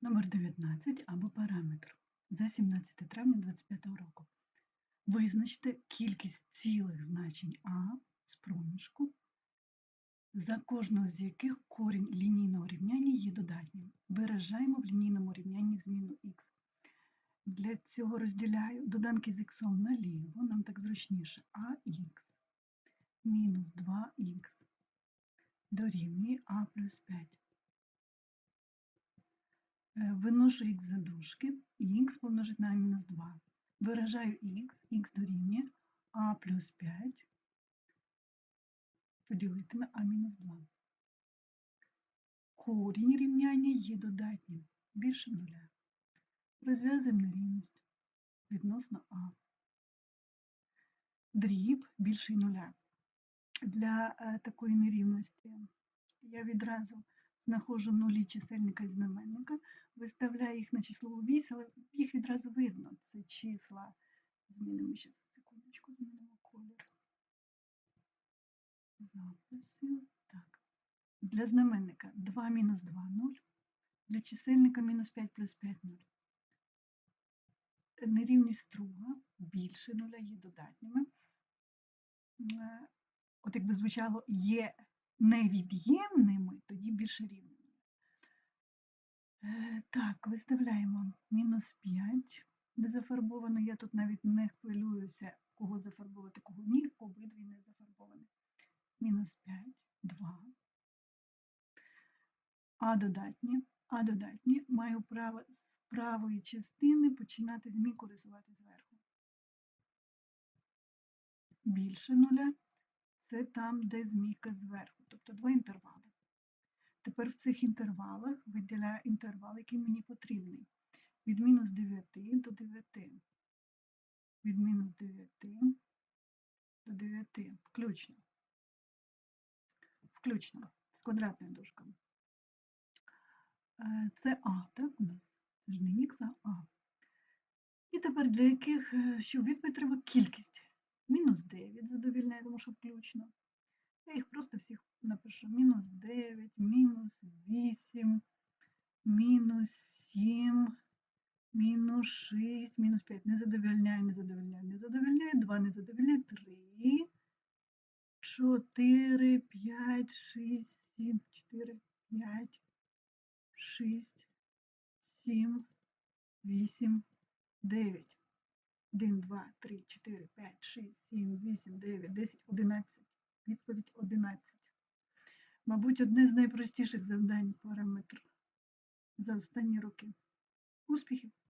Номер 19 або параметр за 17 травня 2025 року. Визначте кількість цілих значень А з проміжку, за кожного з яких корінь лінійного рівняння є додатнім. Виражаємо в лінійному рівнянні зміну х. Для цього розділяю доданки з х наліво, нам так зручніше, ах мінус 2х дорівнює а плюс 5. Е, Виношу х за дужки, х помножить на мінус 2. Виражаю х, х дорівнює а плюс 5 поділити на а мінус 2. Корінь рівняння є додатнім, більше нуля. Розв'язуємо нерівність відносно а. Дріб більший нуля. Для е, такої нерівності я відразу знаходжу нулі чисельника і знаменника, виставляю їх на числову вісь, але їх відразу видно. Це числа. Змінимо ще секундочку, змінимо колір. Записів. Так. Для знаменника 2 мінус 2 0. Для чисельника мінус 5 плюс 5 0. Нерівність друга більше нуля є додатніми. Е, От якби звучало є невід'ємними, тоді більше рівними. Е, Так, виставляємо мінус 5 не зафарбовано. Я тут навіть не хвилююся, кого зафарбувати, кого ні, обидві не зафарбовані. Мінус 5, 2. А додатні. А додатні маю право з правої частини починати змійку рисувати зверху. Більше нуля це там, де змійка зверху, тобто два інтервали. Тепер в цих інтервалах виділяю інтервал, який мені потрібний. Від мінус 9 до 9. Від мінус 9 до 9. Включно. Включно. З квадратною дужкою. Е, Це А, так, у нас? Це ж не х, а А. І тепер для яких, е, що відповідь треба кількість. Мінус 9 задовільняє, тому що включно. Я їх просто всіх напишу. Мінус 9, мінус 8, мінус 7, мінус 6, мінус 5. Не задовільняє, не задовільняє, не задовільняє. 2 не задовільняє. 3, 4, 5, 6, 7, 4, 5, 6, 7, 8, 9. 1, 2, 3, 4, 5, 6, 7, 8, 9, 10, 11. мабуть, одне з найпростіших завдань по параметру за останні роки. Успіхів!